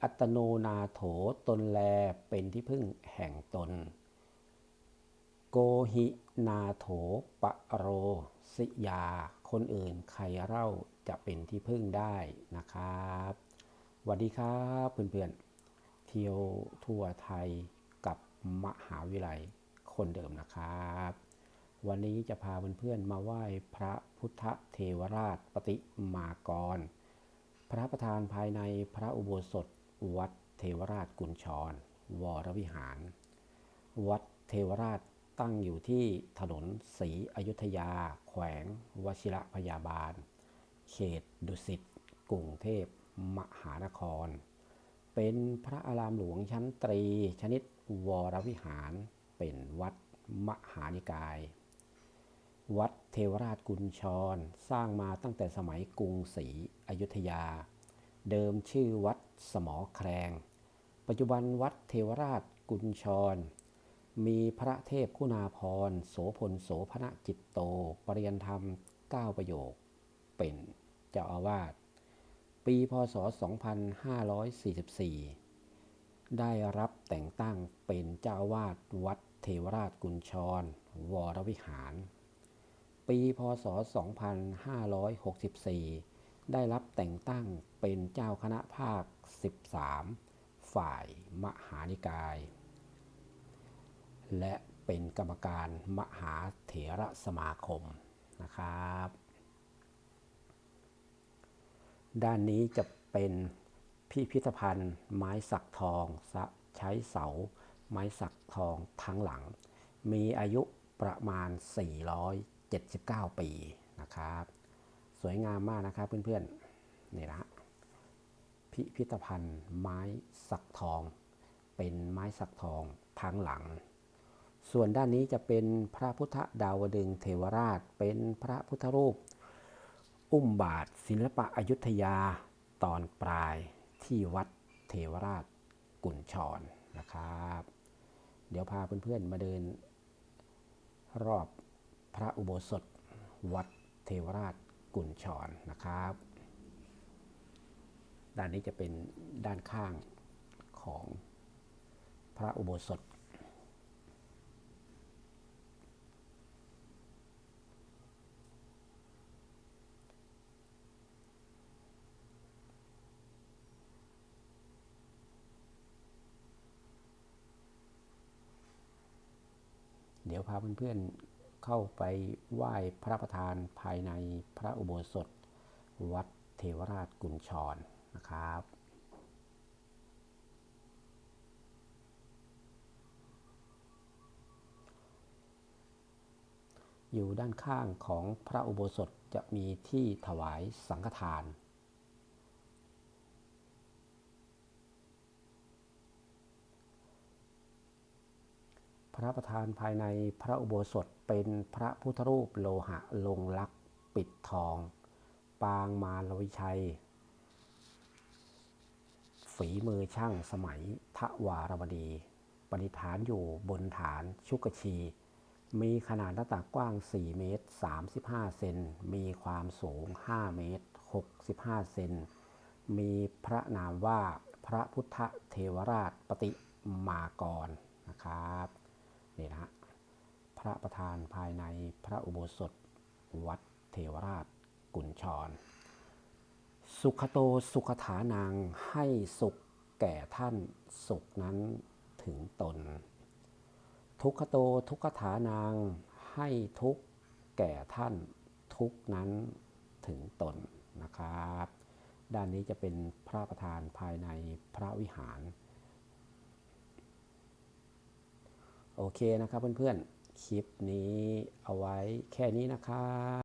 อัตโนนาโถตนแลเป็นที่พึ่งแห่งตน โกหินาโถปะโร สิยา คนอื่นใครเล่าจะเป็นที่พึ่งได้นะครับสวัสดีครับเพื่อนๆ เที่ยวทั่วไทยกับมหาวิทยาลัยคนเดิมนะครับ วันนี้จะพาเพื่อนๆมาไหว้พระพุทธเทวราชปฏิมากร พระประธานภายในพระอุโบสถ วัดเทวราชกุญชร วรวิหาร วัดเทวราชตั้งอยู่ที่ถนนศรีอยุธยา แขวง วชิระพยาบาล เขตดุสิตกรุงเทพมหานคร เป็นพระอารามหลวงชั้นตรีชนิดวรวิหาร เป็นวัดมหานิกาย วัดเทวราชกุญชร สร้างมาตั้งแต่สมัยกรุงศรีอยุธยา เดิมชื่อวัดสมอแครง ปัจจุบันวัดเทวราชกุญชร มีพระเทพคุณาภรณ์โสพลโสพณจิตโต ปริยนธรรม 9 ประโยค เป็นเจ้าอาวาส ปีพศ 2544 ได้รับแต่งตั้งเป็นเจ้าอาวาสวัดเทวราชกุญชร วรวิหาร ปีพศ 2564 ได้รับแต่งตั้งเป็นเจ้าคณะภาค 13 ฝ่ายมหานิกาย และเป็นกรรมการมหาเถระสมาคมนะครับ ด้านนี้จะเป็นพิพิธภัณฑ์ไม้สักทองใช้เสา ไม้สักทองทั้งหลัง มีอายุประมาณ 79 ปีนะครับ สวยงามมากนะครับเพื่อนๆนี่นะพิพิธภัณฑ์ไม้สักทอง เป็นไม้สักทองทั้งหลัง ส่วนด้านนี้จะเป็นพระพุทธดาวดึงเทวราช เป็นพระพุทธรูป อุ้มบาทศิลปะอยุธยาตอนปลายที่วัดเทวราชกุญชรนะครับ เดี๋ยวพาเพื่อนๆมาเดินรอบ พระอุโบสถ วัดเทวราชกุญชรนะครับ ด้านนี้จะเป็นด้านข้างของพระอุโบสถ เดี๋ยวพาเพื่อนๆ เข้าไปไหว้พระประธานภายในพระอุโบสถ วัดเทวราชกุญชรนะครับอยู่ด้านข้างของพระอุโบสถจะมีที่ถวายสังฆทาน พระประธานภายในพระอุโบสถเป็นพระพุทธรูปโลหะลงลักษ์ปิดทอง ปางมารวิชัย ฝีมือช่างสมัยทวารวดีปณิฐานอยู่บนฐานชุกชี มีขนาดหน้าตักกว้าง 4 เมตร 35 เซน มีความสูง 5 เมตร 65 เซน มีพระนามว่าพระพุทธเทวราชปฏิมากรนะครับ นี่นะฮะพระประธานภายในพระอุโบสถ วัดเทวราชกุญชร สุขโตสุขฐานางให้สุขแก่ท่านสุขนั้นถึงตน ทุกขโตทุกขฐานางให้ทุกแก่ท่านทุกนั้นถึงตนนะครับ ด้านนี้จะเป็นพระประธานภายในพระวิหาร โอเคนะครับเพื่อนๆ คลิปนี้เอาไว้แค่นี้นะครับ